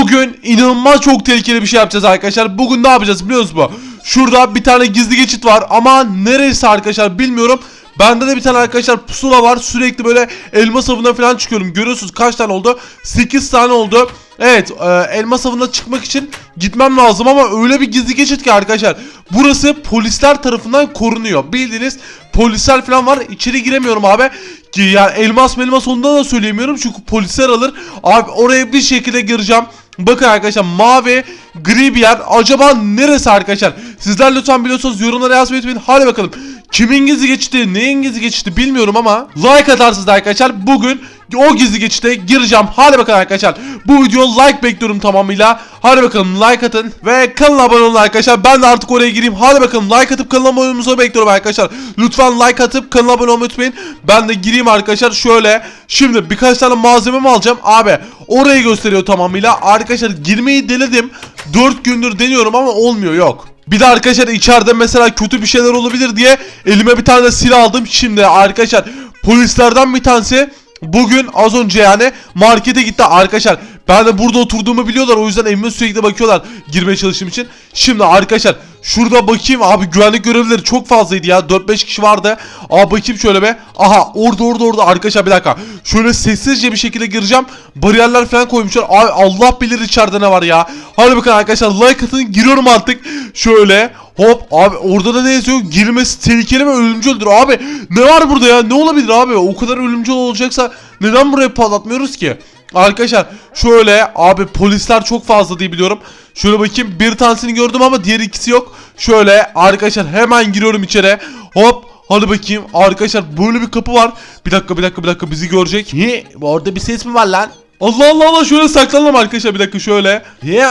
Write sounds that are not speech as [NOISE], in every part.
Bugün inanılmaz çok tehlikeli bir şey yapacağız arkadaşlar. Bugün ne yapacağız biliyor musunuz? Şurada bir tane gizli geçit var ama neresi arkadaşlar bilmiyorum. Bende de bir tane arkadaşlar pusula var. Sürekli böyle elma savına falan çıkıyorum. Görüyorsunuz kaç tane oldu? 8 tane oldu. Evet e, elma savına çıkmak için gitmem lazım ama öyle bir gizli geçit ki arkadaşlar. Burası polisler tarafından korunuyor. Bildiğiniz polisler falan var. İçeri giremiyorum abi. Ki yani elmas melmas ondan da söyleyemiyorum çünkü polisler alır. Abi oraya bir şekilde gireceğim. Bakın arkadaşlar mavi gri bir yer. Acaba neresi arkadaşlar? Sizler lütfen biliyorsanız yorumlara yazmayı unutmayın. Hadi bakalım. Kimin gizli geçti, neyin gizli geçti bilmiyorum ama like atarsınız da arkadaşlar. Bugün o gizli geçite gireceğim. Hadi bakalım arkadaşlar. Bu video like bekliyorum tamamıyla. Hadi bakalım like atın ve kanala abone olun arkadaşlar. Ben de artık oraya gireyim. Hadi bakalım like atıp kanala abone olmanızı bekliyorum arkadaşlar. Lütfen like atıp kanala abone olmayı unutmayın. Ben de gireyim arkadaşlar şöyle. Şimdi birkaç tane malzememi alacağım. Abi orayı gösteriyor tamamıyla. Arkadaşlar girmeyi denedim. 4 gündür deniyorum ama olmuyor yok. Bir de arkadaşlar içeride mesela kötü bir şeyler olabilir diye elime bir tane silah aldım. Şimdi arkadaşlar polislerden bir tanesi bugün az önce yani markete gitti arkadaşlar. Ben de burada oturduğumu biliyorlar o yüzden evime sürekli bakıyorlar girmeye çalıştığım için. Şimdi arkadaşlar şurada bakayım abi güvenlik görevlileri çok fazlaydı ya 4-5 kişi vardı. Abi bakayım şöyle be. Aha orada orada orada arkadaşlar bir dakika. Şöyle sessizce bir şekilde gireceğim. Bariyerler falan koymuşlar. Abi Allah bilir içeride ne var ya. Hadi bakın arkadaşlar like atın giriyorum artık. Şöyle hop abi orada da ne yazıyor? Girmesi tehlikeli ve ölümcüldür. Abi ne var burada ya? Ne olabilir abi? O kadar ölümcül olacaksa neden buraya patlatmıyoruz ki? Arkadaşlar şöyle abi polisler çok fazla diye biliyorum. Şöyle bakayım bir tanesini gördüm ama diğer ikisi yok. Şöyle arkadaşlar hemen giriyorum içeri. Hop hadi bakayım arkadaşlar böyle bir kapı var. Bir dakika bir dakika bir dakika bizi görecek. Hi, orada bir ses mi var lan? Allah Allah Allah şöyle saklanalım arkadaşlar bir dakika şöyle. Hi,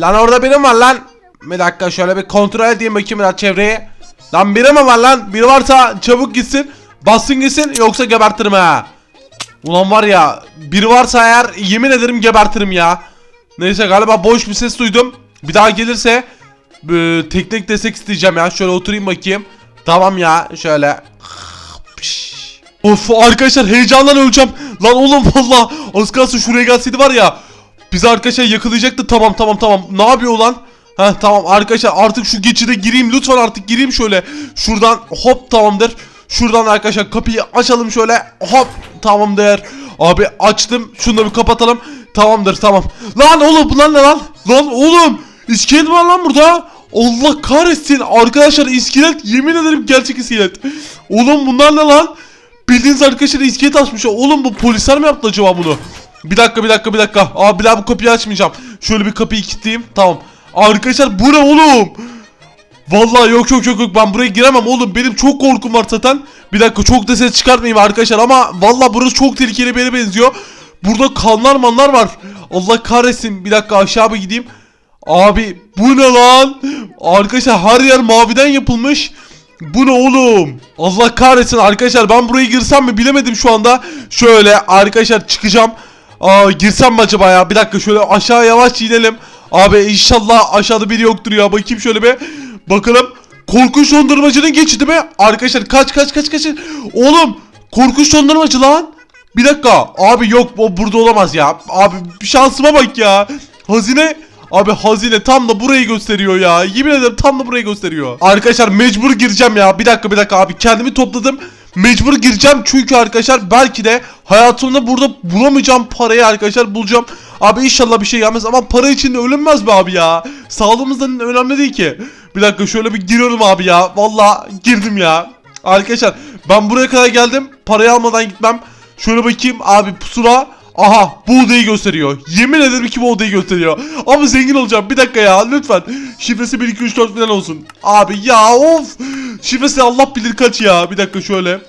lan orada biri mi var lan? Bir dakika şöyle bir kontrol edeyim bakayım biraz çevreyi. Lan biri mi var lan? Biri varsa çabuk gitsin. Bassın gitsin yoksa gebertirim ha. Ulan var ya biri varsa eğer yemin ederim gebertirim ya. Neyse galiba boş bir ses duydum. Bir daha gelirse e, teknik destek isteyeceğim ya. Şöyle oturayım bakayım. Tamam ya şöyle. Of arkadaşlar heyecandan öleceğim. Lan oğlum [LAUGHS] valla az kalsın şuraya gelseydi var ya. Bizi arkadaşlar yakalayacaktı. Tamam tamam tamam. Ne yapıyor lan? Heh tamam arkadaşlar artık şu geçide gireyim lütfen artık gireyim şöyle. Şuradan hop tamamdır. Şuradan arkadaşlar kapıyı açalım şöyle. Hop tamamdır. Abi açtım. Şunu da bir kapatalım. Tamamdır tamam. Lan oğlum bunlar ne lan? Lan oğlum iskelet var lan burada. Allah kahretsin arkadaşlar iskelet yemin ederim gerçek iskelet. Oğlum bunlar ne lan? Bildiğiniz arkadaşlar iskelet açmış. Oğlum bu polisler mi yaptı acaba bunu? Bir dakika bir dakika bir dakika. Abi bir daha bu kapıyı açmayacağım. Şöyle bir kapıyı kilitleyeyim. Tamam. Arkadaşlar bu ne oğlum? Vallahi yok yok yok yok ben buraya giremem oğlum benim çok korkum var zaten. Bir dakika çok da ses çıkartmayayım arkadaşlar ama vallahi burası çok tehlikeli bir yere benziyor. Burada kanlar manlar var. Allah kahretsin bir dakika aşağı bir gideyim. Abi bu ne lan? Arkadaşlar her yer maviden yapılmış. Bu ne oğlum? Allah kahretsin arkadaşlar ben buraya girsem mi bilemedim şu anda. Şöyle arkadaşlar çıkacağım. Aa girsem mi acaba ya? Bir dakika şöyle aşağı yavaş inelim. Abi inşallah aşağıda biri yoktur ya. Bakayım şöyle bir. Bakalım. Korkunç dondurmacının geçidi mi? Arkadaşlar kaç kaç kaç kaç. Oğlum korkunç dondurmacı lan. Bir dakika. Abi yok o burada olamaz ya. Abi şansıma bak ya. Hazine Abi hazine tam da burayı gösteriyor ya. Yemin ederim tam da burayı gösteriyor. Arkadaşlar mecbur gireceğim ya. Bir dakika bir dakika abi kendimi topladım. Mecbur gireceğim çünkü arkadaşlar belki de hayatımda burada bulamayacağım parayı arkadaşlar bulacağım. Abi inşallah bir şey gelmez ama para için ölünmez be abi ya. Sağlığımızdan önemli değil ki. Bir dakika şöyle bir giriyorum abi ya. Valla girdim ya. Arkadaşlar ben buraya kadar geldim. Parayı almadan gitmem. Şöyle bakayım abi pusula. Aha bu odayı gösteriyor. Yemin ederim ki bu odayı gösteriyor. Ama zengin olacağım. Bir dakika ya lütfen. Şifresi 1 2 3 4 falan olsun. Abi ya of. Şifresi Allah bilir kaç ya. Bir dakika şöyle.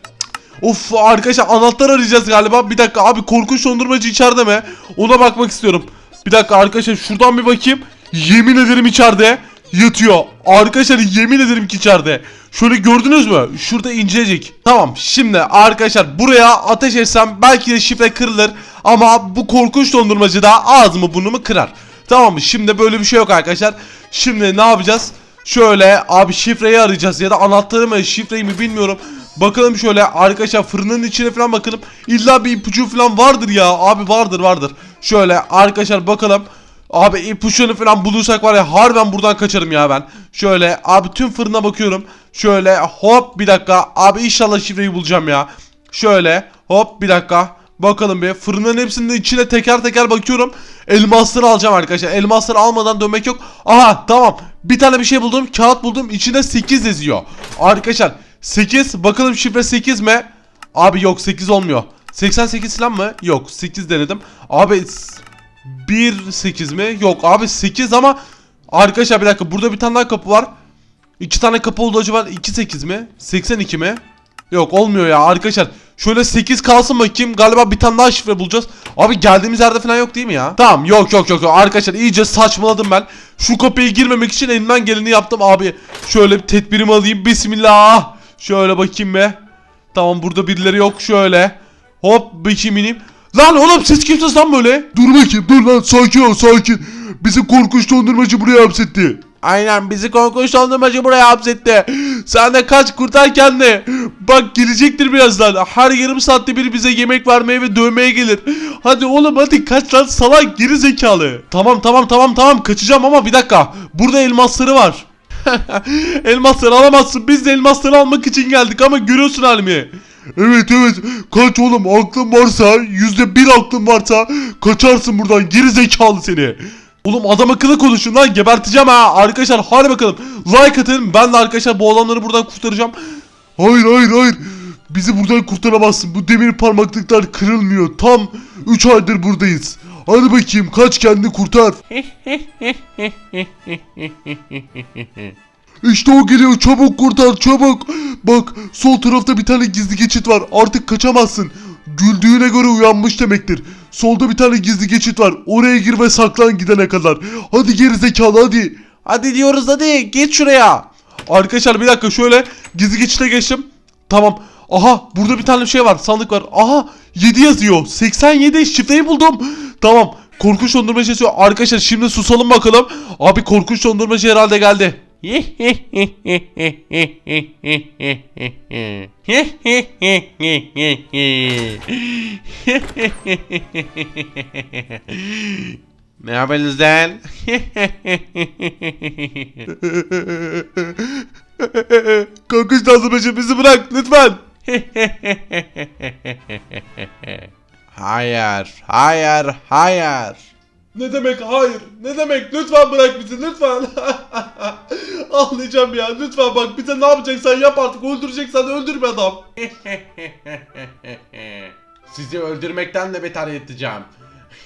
Of arkadaşlar anahtar arayacağız galiba. Bir dakika abi korkunç dondurmacı içeride mi? Ona bakmak istiyorum. Bir dakika arkadaşlar şuradan bir bakayım. Yemin ederim içeride yatıyor. Arkadaşlar yemin ederim ki içeride. Şöyle gördünüz mü? Şurada incecik. Tamam şimdi arkadaşlar buraya ateş etsem belki de şifre kırılır. Ama bu korkunç dondurmacı da ağzımı burnumu kırar. Tamam? Şimdi böyle bir şey yok arkadaşlar. Şimdi ne yapacağız? Şöyle abi şifreyi arayacağız ya da anahtarı mı şifreyi mi bilmiyorum. Bakalım şöyle arkadaşlar fırının içine falan bakalım. İlla bir ipucu falan vardır ya. Abi vardır vardır. Şöyle arkadaşlar bakalım. Abi ipuçlarını falan bulursak var ya harbiden buradan kaçarım ya ben. Şöyle abi tüm fırına bakıyorum. Şöyle hop bir dakika. Abi inşallah şifreyi bulacağım ya. Şöyle hop bir dakika. Bakalım bir fırının hepsinin içine teker teker bakıyorum. Elmasları alacağım arkadaşlar. Elmasları almadan dönmek yok. Aha tamam. Bir tane bir şey buldum. Kağıt buldum. İçinde 8 yazıyor. Arkadaşlar 8 bakalım şifre 8 mi? Abi yok 8 olmuyor. 88 falan mı? Yok 8 denedim. Abi 1 8 mi? Yok abi 8 ama arkadaşlar bir dakika burada bir tane daha kapı var. İki tane kapı oldu acaba 2 8 mi? 82 mi? Yok olmuyor ya arkadaşlar. Şöyle 8 kalsın bakayım. Galiba bir tane daha şifre bulacağız. Abi geldiğimiz yerde falan yok değil mi ya? Tamam yok yok yok. Arkadaşlar iyice saçmaladım ben. Şu kapıya girmemek için elimden geleni yaptım abi. Şöyle bir tedbirimi alayım. Bismillah. Şöyle bakayım be. Tamam burada birileri yok. Şöyle. Hop bakayım ineyim. Lan oğlum siz kimsiniz lan böyle? Dur bakayım dur lan sakin ol sakin. Bizi korkunç dondurmacı buraya hapsetti. Aynen bizi korkunç dondurmacı buraya hapsetti. Sen de kaç kurtar kendini. Bak gelecektir birazdan. Her yarım saatte bir bize yemek vermeye ve dövmeye gelir. Hadi oğlum hadi kaç lan salak geri zekalı. Tamam tamam tamam tamam kaçacağım ama bir dakika. Burada elmasları var. [LAUGHS] elmasları alamazsın. Biz de elmasları almak için geldik ama görüyorsun halimi. Evet evet kaç oğlum aklın varsa yüzde bir aklın varsa kaçarsın buradan geri zekalı seni. Oğlum adam akıllı konuşun lan geberteceğim ha. Arkadaşlar hadi bakalım. Like atın. Ben de arkadaşlar bu adamları buradan kurtaracağım. Hayır hayır hayır. Bizi buradan kurtaramazsın. Bu demir parmaklıklar kırılmıyor. Tam 3 aydır buradayız. Hadi bakayım kaç kendini kurtar. [LAUGHS] İşte o geliyor çabuk kurtar çabuk. Bak sol tarafta bir tane gizli geçit var. Artık kaçamazsın. Güldüğüne göre uyanmış demektir. Solda bir tane gizli geçit var. Oraya gir ve saklan gidene kadar. Hadi geri zekalı hadi. Hadi diyoruz hadi geç şuraya. Arkadaşlar bir dakika şöyle gizli geçite geçtim. Tamam. Aha burada bir tane şey var sandık var. Aha 7 yazıyor. 87 şifreyi buldum. Tamam. Korkunç dondurmacı yazıyor. Arkadaşlar şimdi susalım bakalım. Abi korkunç dondurmacı herhalde geldi. Ne yapıyorsunuz lan? Korkunç dondurmacı bizi bırak lütfen. hayır, hayır, hayır. Ne demek hayır? Ne demek? Lütfen bırak bizi lütfen. [LAUGHS] Ağlayacağım ya. Lütfen bak bize ne yapacaksan yap artık. Öldüreceksen öldürme adam. [LAUGHS] Sizi öldürmekten de beter edeceğim.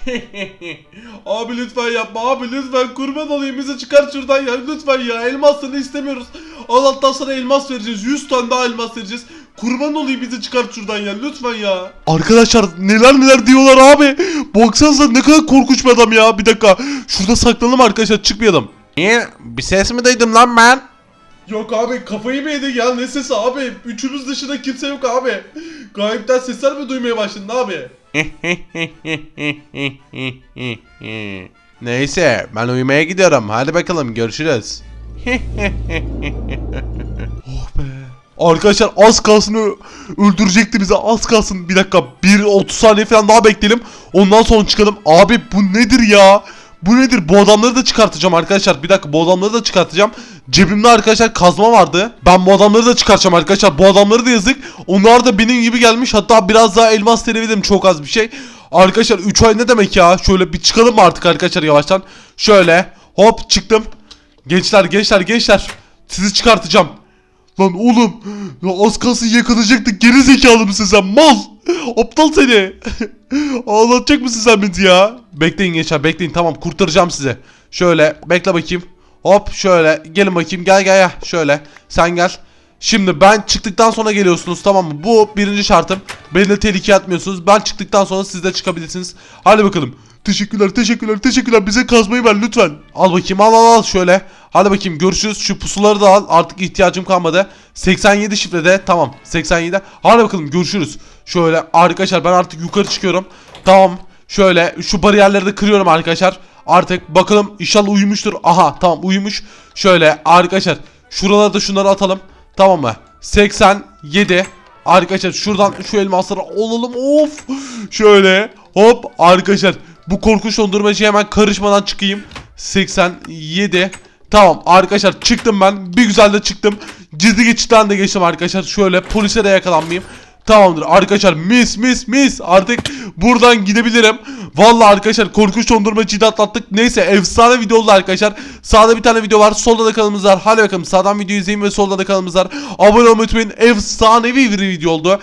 [LAUGHS] Abi lütfen yapma abi lütfen kurban olayım bizi çıkar şuradan ya lütfen ya elmasını istemiyoruz. Allah'tan sana elmas vereceğiz 100 tane daha elmas vereceğiz. Kurban olayım bizi çıkar şuradan ya lütfen ya. Arkadaşlar neler neler diyorlar abi. Baksanıza ne kadar korkunç bir adam ya bir dakika. Şurada saklanalım arkadaşlar çıkmayalım. Niye? Bir ses mi duydum lan ben? Yok abi kafayı mı yedin ya ne sesi abi? Üçümüz dışında kimse yok abi. Gayipten sesler mi duymaya başladın abi? [LAUGHS] Neyse ben uyumaya gidiyorum. Hadi bakalım görüşürüz. [LAUGHS] Arkadaşlar az kalsın öldürecekti bizi az kalsın. Bir dakika bir 30 saniye falan daha bekleyelim. Ondan sonra çıkalım. Abi bu nedir ya? Bu nedir? Bu adamları da çıkartacağım arkadaşlar. Bir dakika bu adamları da çıkartacağım. Cebimde arkadaşlar kazma vardı. Ben bu adamları da çıkartacağım arkadaşlar. Bu adamları da yazık. Onlar da benim gibi gelmiş. Hatta biraz daha elmas televidim çok az bir şey. Arkadaşlar 3 ay ne demek ya? Şöyle bir çıkalım artık arkadaşlar yavaştan? Şöyle hop çıktım. Gençler gençler gençler. Sizi çıkartacağım. Lan oğlum ya az kalsın yakalayacaktık. Geri zekalı mısın sen mal? Aptal seni. [LAUGHS] Ağlatacak mısın sen bizi ya? Bekleyin gençler bekleyin. Tamam kurtaracağım sizi. Şöyle bekle bakayım. Hop şöyle. Gelin bakayım. Gel gel gel. Şöyle sen gel. Şimdi ben çıktıktan sonra geliyorsunuz tamam mı? Bu birinci şartım. Beni de tehlikeye atmıyorsunuz. Ben çıktıktan sonra siz de çıkabilirsiniz. Hadi bakalım. Teşekkürler, teşekkürler, teşekkürler. Bize kazmayı ver lütfen. Al bakayım, al al al şöyle. Hadi bakayım görüşürüz. Şu pusuları da al. Artık ihtiyacım kalmadı. 87 şifrede. Tamam. 87. Hadi bakalım görüşürüz. Şöyle arkadaşlar ben artık yukarı çıkıyorum. Tamam. Şöyle şu bariyerleri de kırıyorum arkadaşlar. Artık bakalım inşallah uyumuştur. Aha tamam uyumuş. Şöyle arkadaşlar şuralarda şunları atalım. Tamam mı? 87 Arkadaşlar şuradan şu elmasları alalım. Of. Şöyle hop arkadaşlar Bu korkunç dondurmacıya hemen karışmadan çıkayım. 87 Tamam arkadaşlar çıktım ben. Bir güzel de çıktım. Gizli geçitten de geçtim arkadaşlar. Şöyle polise de yakalanmayayım. Tamamdır arkadaşlar mis mis mis artık buradan gidebilirim. Vallahi arkadaşlar korkunç dondurmacıyı da atlattık. Neyse efsane video oldu arkadaşlar. Sağda bir tane video var. Solda da kanalımız var. Hadi bakalım sağdan video izleyin ve solda da kanalımız var. Abone olmayı unutmayın. Efsanevi bir video oldu.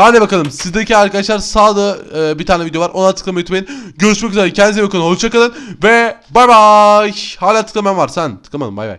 Hadi bakalım sizdeki arkadaşlar sağda e, bir tane video var. Ona tıklamayı unutmayın. Görüşmek üzere. Kendinize iyi bakın. Hoşçakalın. Ve bay bay. Hala tıklamayan var. Sen tıklamadın. Bay bay.